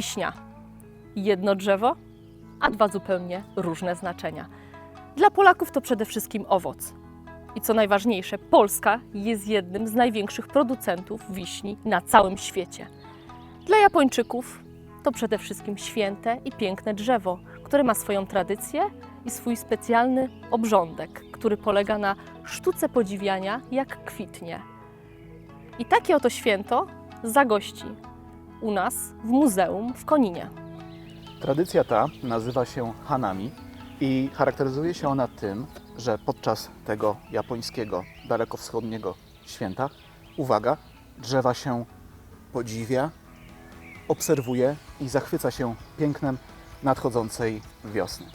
Wiśnia. Jedno drzewo, a dwa zupełnie różne znaczenia. Dla Polaków to przede wszystkim owoc. I co najważniejsze, Polska jest jednym z największych producentów wiśni na całym świecie. Dla Japończyków to przede wszystkim święte i piękne drzewo, które ma swoją tradycję i swój specjalny obrządek, który polega na sztuce podziwiania, jak kwitnie. I takie oto święto zagości u nas w muzeum w Koninie. Tradycja ta nazywa się Hanami i charakteryzuje się ona tym, że podczas tego japońskiego, dalekowschodniego święta, uwaga, drzewa się podziwia, obserwuje i zachwyca się pięknem nadchodzącej wiosny.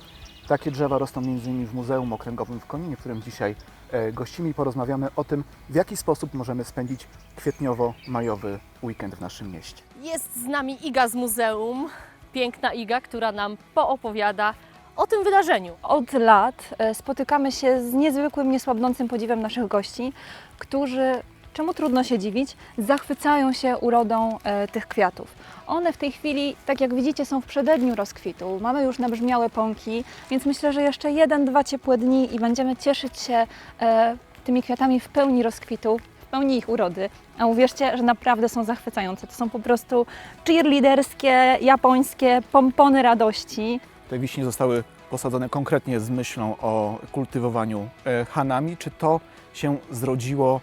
Takie drzewa rosną m.in. w Muzeum Okręgowym w Koninie, w którym dzisiaj e, gościmy i porozmawiamy o tym, w jaki sposób możemy spędzić kwietniowo-majowy weekend w naszym mieście. Jest z nami Iga z muzeum, piękna Iga, która nam poopowiada o tym wydarzeniu. Od lat e, spotykamy się z niezwykłym, niesłabnącym podziwem naszych gości, którzy, czemu trudno się dziwić, zachwycają się urodą e, tych kwiatów. One w tej chwili, tak jak widzicie, są w przededniu rozkwitu. Mamy już nabrzmiałe pąki, więc myślę, że jeszcze jeden, dwa ciepłe dni i będziemy cieszyć się e, tymi kwiatami w pełni rozkwitu, w pełni ich urody. A uwierzcie, że naprawdę są zachwycające. To są po prostu cheerleaderskie, japońskie pompony radości. Te wiśnie zostały posadzone konkretnie z myślą o kultywowaniu e, hanami. Czy to się zrodziło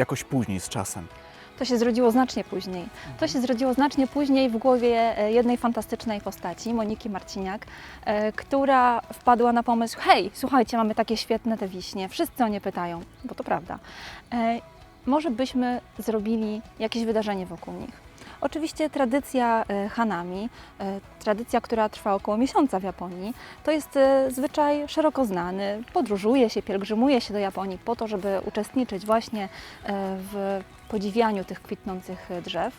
jakoś później z czasem? To się zrodziło znacznie później. To się zrodziło znacznie później w głowie e, jednej fantastycznej postaci, Moniki Marciniak, e, która wpadła na pomysł: hej, słuchajcie, mamy takie świetne te wiśnie, wszyscy o nie pytają, bo to prawda. E, Może byśmy zrobili jakieś wydarzenie wokół nich. Oczywiście tradycja e, Hanami, e, tradycja, która trwa około miesiąca w Japonii, to jest e, zwyczaj szeroko znany. Podróżuje się, pielgrzymuje się do Japonii po to, żeby uczestniczyć właśnie w podziwianiu tych kwitnących drzew.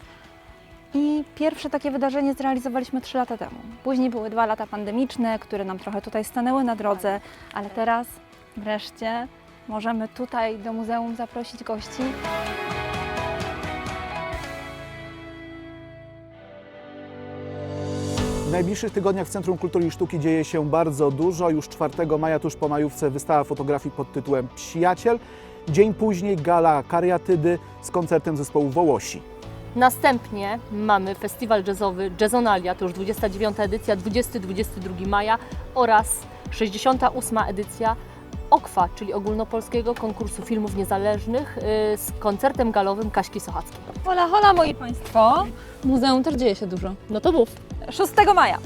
I pierwsze takie wydarzenie zrealizowaliśmy 3 lata temu. Później były dwa lata pandemiczne, które nam trochę tutaj stanęły na drodze, ale teraz wreszcie możemy tutaj do muzeum zaprosić gości. W najbliższych tygodniach w Centrum Kultury i Sztuki dzieje się bardzo dużo. Już 4 maja, tuż po majówce, wystawa fotografii pod tytułem Przyjaciel. Dzień później gala kariatydy z koncertem zespołu Wołosi. Następnie mamy festiwal jazzowy Jazzonalia, to już 29. edycja, 20-22 maja oraz 68. edycja OKWA, czyli Ogólnopolskiego Konkursu Filmów Niezależnych y, z koncertem galowym Kaśki Sochackiej. Hola, hola moi Państwo! W muzeum też dzieje się dużo. No to mów. 6 maja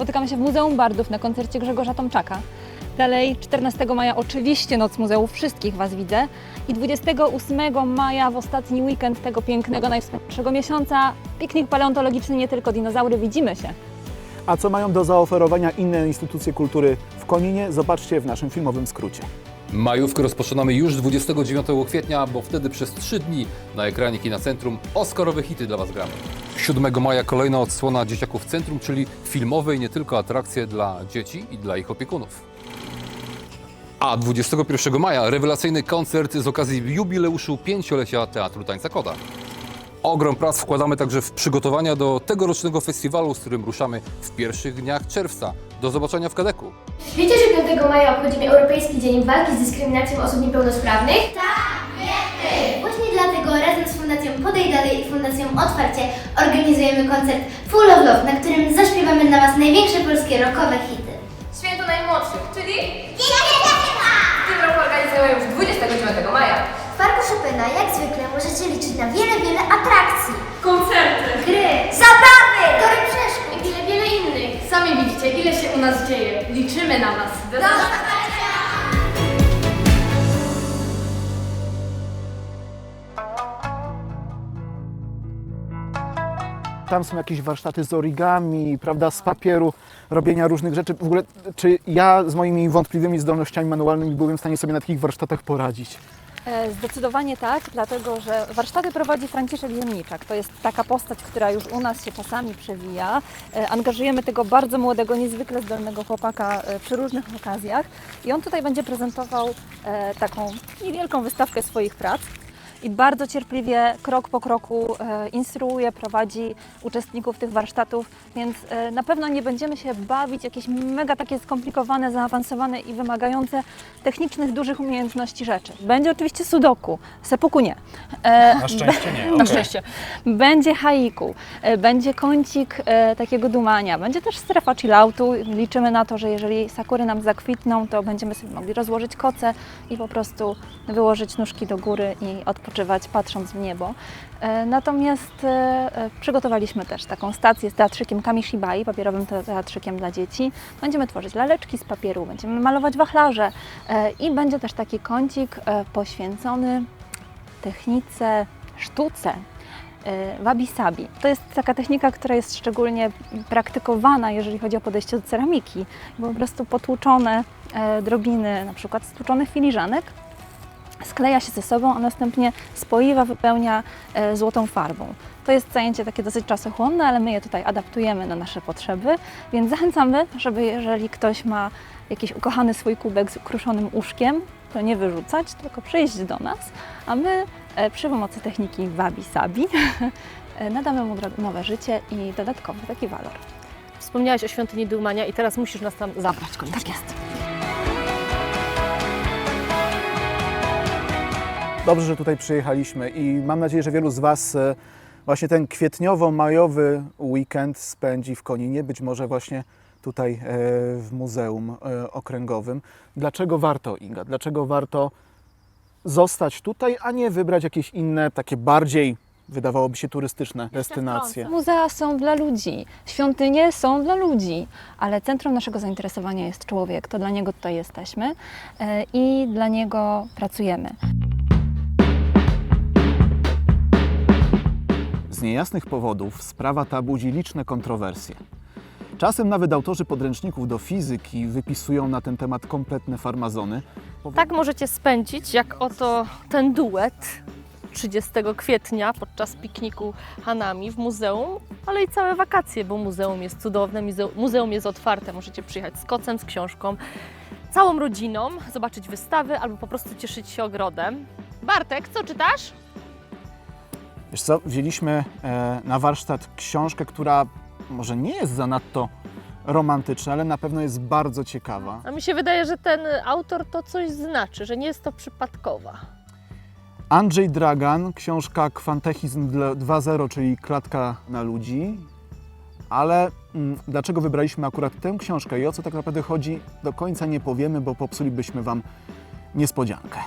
spotykamy się w Muzeum Bardów na koncercie Grzegorza Tomczaka. Dalej 14 maja oczywiście Noc Muzeów, wszystkich Was widzę. I 28 maja w ostatni weekend tego pięknego, najwspanialszego miesiąca piknik paleontologiczny, nie tylko dinozaury, widzimy się. A co mają do zaoferowania inne instytucje kultury w Koninie? Zobaczcie w naszym filmowym skrócie. Majówkę rozpoczynamy już 29 kwietnia, bo wtedy przez 3 dni na ekranie Kina Centrum Oscarowe hity dla Was gramy. 7 maja kolejna odsłona Dzieciaków Centrum, czyli filmowe i nie tylko atrakcje dla dzieci i dla ich opiekunów. A 21 maja rewelacyjny koncert z okazji jubileuszu pięciolecia Teatru Tańca Kota. Ogrom prac wkładamy także w przygotowania do tegorocznego festiwalu, z którym ruszamy w pierwszych dniach czerwca. Do zobaczenia w Kadeku. Wiecie, że 5 maja obchodzimy Europejski Dzień Walki z Dyskryminacją Osób Niepełnosprawnych? Tak, wiemy! Właśnie dlatego razem z Fundacją Podej Dalej i Fundacją Otwarcie organizujemy koncert Full of Love, na którym zaśpiewamy dla Was największe polskie rockowe hity. Święto najmłodszych, czyli w tym roku organizujemy już 29 maja. Parku Chopina, jak zwykle, możecie liczyć na wiele, wiele atrakcji. Koncerty Gry, zabawy, tory przeszkód. i wiele, wiele innych. Sami widzicie, ile się u nas dzieje. Liczymy na Was. Do Tam są jakieś warsztaty z origami, prawda, z papieru, robienia różnych rzeczy. W ogóle, czy ja z moimi wątpliwymi zdolnościami manualnymi byłem w stanie sobie na takich warsztatach poradzić? E, Zdecydowanie tak, dlatego że warsztaty prowadzi Franciszek Ziemniczak. To jest taka postać, która już u nas się czasami przewija. E, Angażujemy tego bardzo młodego, niezwykle zdolnego chłopaka e, przy różnych okazjach i on tutaj będzie prezentował taką niewielką wystawkę swoich prac. I bardzo cierpliwie, krok po kroku e, instruuje, prowadzi uczestników tych warsztatów, więc e, na pewno nie będziemy się bawić jakieś mega takie skomplikowane, zaawansowane i wymagające technicznych, dużych umiejętności rzeczy. Będzie oczywiście sudoku, sepuku nie. E, Na szczęście nie. Na okej. szczęście. będzie haiku, będzie kącik takiego dumania, będzie też strefa chilloutu. Liczymy na to, że jeżeli sakury nam zakwitną, to będziemy sobie mogli rozłożyć koce i po prostu wyłożyć nóżki do góry i odpoczywać patrząc w niebo. E, Natomiast e, e, przygotowaliśmy też taką stację z teatrzykiem Kamishibai, papierowym te- teatrzykiem dla dzieci. Będziemy tworzyć laleczki z papieru, będziemy malować wachlarze i będzie też taki kącik poświęcony technice, sztuce wabi-sabi. To jest taka technika, która jest szczególnie praktykowana, jeżeli chodzi o podejście do ceramiki. Bo po prostu potłuczone drobiny, na przykład stłuczonych filiżanek, skleja się ze sobą, a następnie spoiwa, wypełnia e, złotą farbą. To jest zajęcie takie dosyć czasochłonne, ale my je tutaj adaptujemy na nasze potrzeby, więc zachęcamy, żeby jeżeli ktoś ma jakiś ukochany swój kubek z ukruszonym uszkiem, to nie wyrzucać, tylko przyjść do nas, a my e, przy pomocy techniki wabi-sabi e, nadamy mu nowe życie i dodatkowy taki walor. Wspomniałaś o świątyni Dumania i teraz musisz nas tam zabrać koniecznie. Tak jest. Dobrze, że tutaj przyjechaliśmy i mam nadzieję, że wielu z Was e, właśnie ten kwietniowo-majowy weekend spędzi w Koninie, być może właśnie tutaj e, w Muzeum e, Okręgowym. Dlaczego warto, Inga? Dlaczego warto zostać tutaj, a nie wybrać jakieś inne, takie bardziej, wydawałoby się, turystyczne destynacje? Muzea są dla ludzi, świątynie są dla ludzi, ale centrum naszego zainteresowania jest człowiek. To dla niego tutaj jesteśmy i dla niego pracujemy. Z niejasnych powodów sprawa ta budzi liczne kontrowersje. Czasem nawet autorzy podręczników do fizyki wypisują na ten temat kompletne farmazony. Tak możecie spędzić, jak oto ten duet 30 kwietnia podczas pikniku Hanami w muzeum, ale i całe wakacje, bo muzeum jest cudowne, muzeum- jest otwarte. Możecie przyjechać z kocem, z książką, całą rodziną, zobaczyć wystawy albo po prostu cieszyć się ogrodem. Bartek, co czytasz? Wiesz co, wzięliśmy e, na warsztat książkę, która może nie jest zanadto romantyczna, ale na pewno jest bardzo ciekawa. A mi się wydaje, że ten autor to coś znaczy, że nie jest to przypadkowa. Andrzej Dragan, książka Kwantechizm dla- 2.0, czyli klatka na ludzi. Ale mm, dlaczego wybraliśmy akurat tę książkę i o co tak naprawdę chodzi, do końca nie powiemy, bo popsulibyśmy Wam niespodziankę.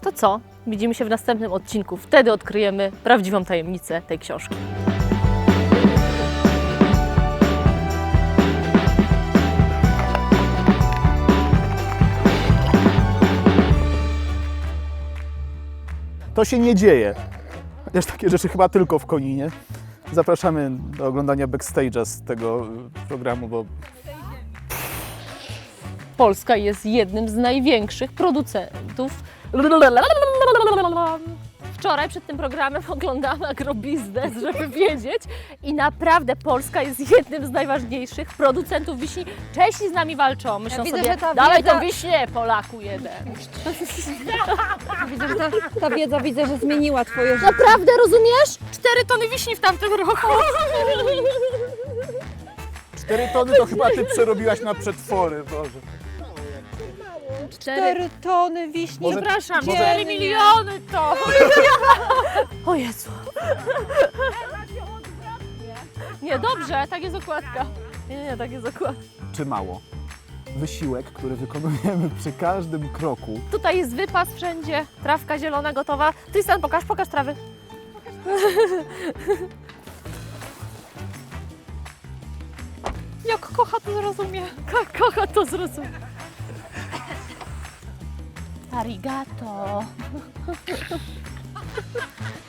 To co? Widzimy się w następnym odcinku. Wtedy odkryjemy prawdziwą tajemnicę tej książki. To się nie dzieje. Chociaż takie rzeczy chyba tylko w Koninie. Zapraszamy do oglądania backstage'a z tego y, programu, bo Polska jest jednym z największych producentów. Wczoraj przed tym programem oglądałam agrobiznes, żeby wiedzieć. I naprawdę Polska jest jednym z najważniejszych producentów wiśni. Czesi z nami walczą. Myślą widzę, sobie, że ta dawaj wiedza- tą wiśnię, Polaku jeden. Widzę, że ta, ta wiedza widzę, że zmieniła Twoje życie. Naprawdę, rozumiesz? Cztery tony wiśni w tamtym roku. 4 tony to chyba Ty przerobiłaś na przetwory, Boże. Cztery. tony wiśni. Może- Przepraszam, może- 4 miliony to. O Jezu. Nie, dobrze, tak jest okładka. Nie, nie, tak jest okładka. Czy mało? Wysiłek, który wykonujemy przy każdym kroku, Tutaj jest wypas wszędzie, trawka zielona gotowa. Ty stan pokaż, pokaż trawy. Jak kocha to zrozumie. Ko- kocha to zrozumie. Arigato.